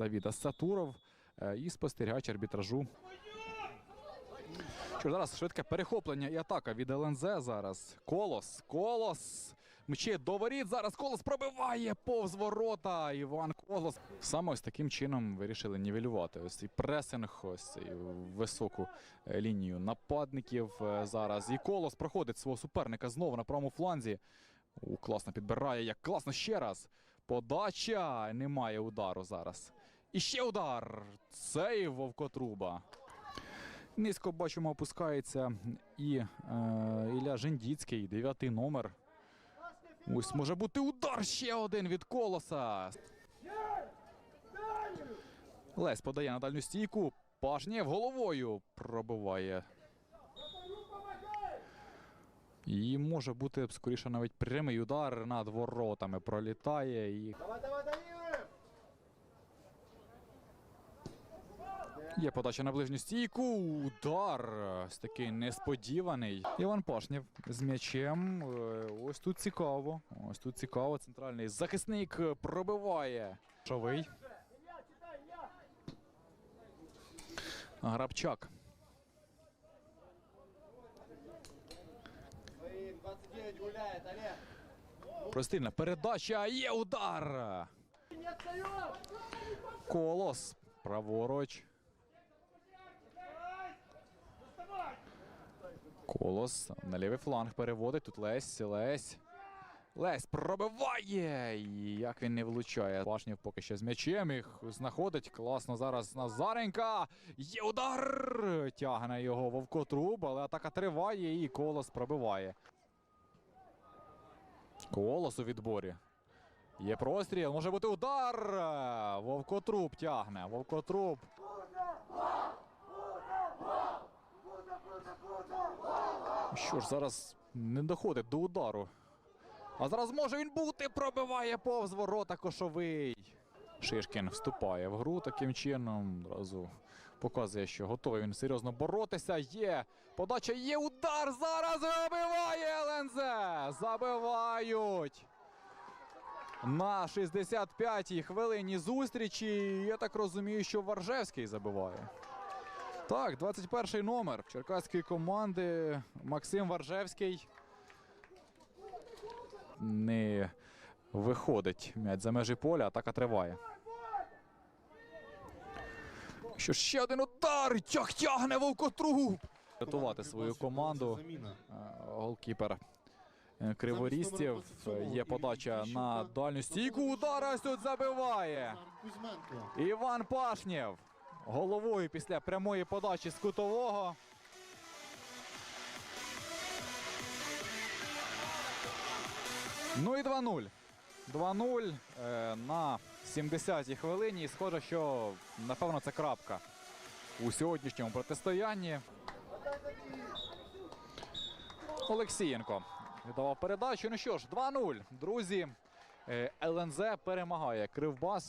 Давіда Сатуров е, і спостерігач арбітражу. Що зараз швидке перехоплення і атака від ЛНЗ зараз. Колос, колос. Мчить до воріт. Зараз колос пробиває повз ворота. Іван Колос. Саме ось таким чином вирішили нівелювати. Ось цей пресинг, ось цей високу е, лінію нападників е, зараз. І колос проходить свого суперника знову на правому фланзі. У, класно підбирає, як класно ще раз. Подача. Немає удару зараз. І ще удар. Цей Вовкотруба. Низько бачимо, опускається і е, Ілля Жендіцький, дев'ятий номер. Ось може бути удар ще один від колоса. Лесь подає на дальню стійку. Пашнєв головою пробиває. І може бути скоріше навіть прямий удар над воротами пролітає. І Давай, давай, Данилов! Є подача на ближню стійку. Удар. Ось такий несподіваний. Іван Пашнєв з м'ячем. Е, Ось тут цікаво. Ось тут цікаво. Центральний захисник пробиває. Шовий. Грабчак. Свои 29 гуляет, Олег! Простильна передача. Є удар. Колос. Праворуч. Колос на лівий фланг переводить. Тут Лесь. Лесь. Лесь пробиває. І як він не влучає. Пашнів поки що з м'ячем їх знаходить. Класно зараз Назаренка. Є удар. Тягне його Вовкотруб, але атака триває і колос пробиває. Колос у відборі. Є простріл, може бути удар. Вовкотруб тягне. Вовкотруб. Що ж, зараз не доходить до удару. А зараз може він бути, пробиває повз ворота кошовий. Шишкін вступає в гру таким чином. Одразу показує, що готовий він серйозно боротися. Є подача, є удар. Зараз забиває ЛНЗ. Забивають. На 65-й хвилині зустрічі. Я так розумію, що Варжевський забиває. Так, 21 номер черкаської команди Максим Варжевський. Не виходить м'яч за межі поля, атака триває. Що ще один удар! Тяг тягне Вовкотруб! Рятувати свою команду. Е, Голкіпер е, Криворістів. Є подача на дальню стійку. Удара ось тут забиває. Іван Пашнєв. Головою після прямої подачі з кутового. Ну і 2-0. 2-0 е, на 70-й хвилині. І схоже, що напевно це крапка у сьогоднішньому протистоянні. Олексієнко віддавав передачу. Ну що ж, 2-0. Друзі, е, ЛНЗ перемагає Кривбас.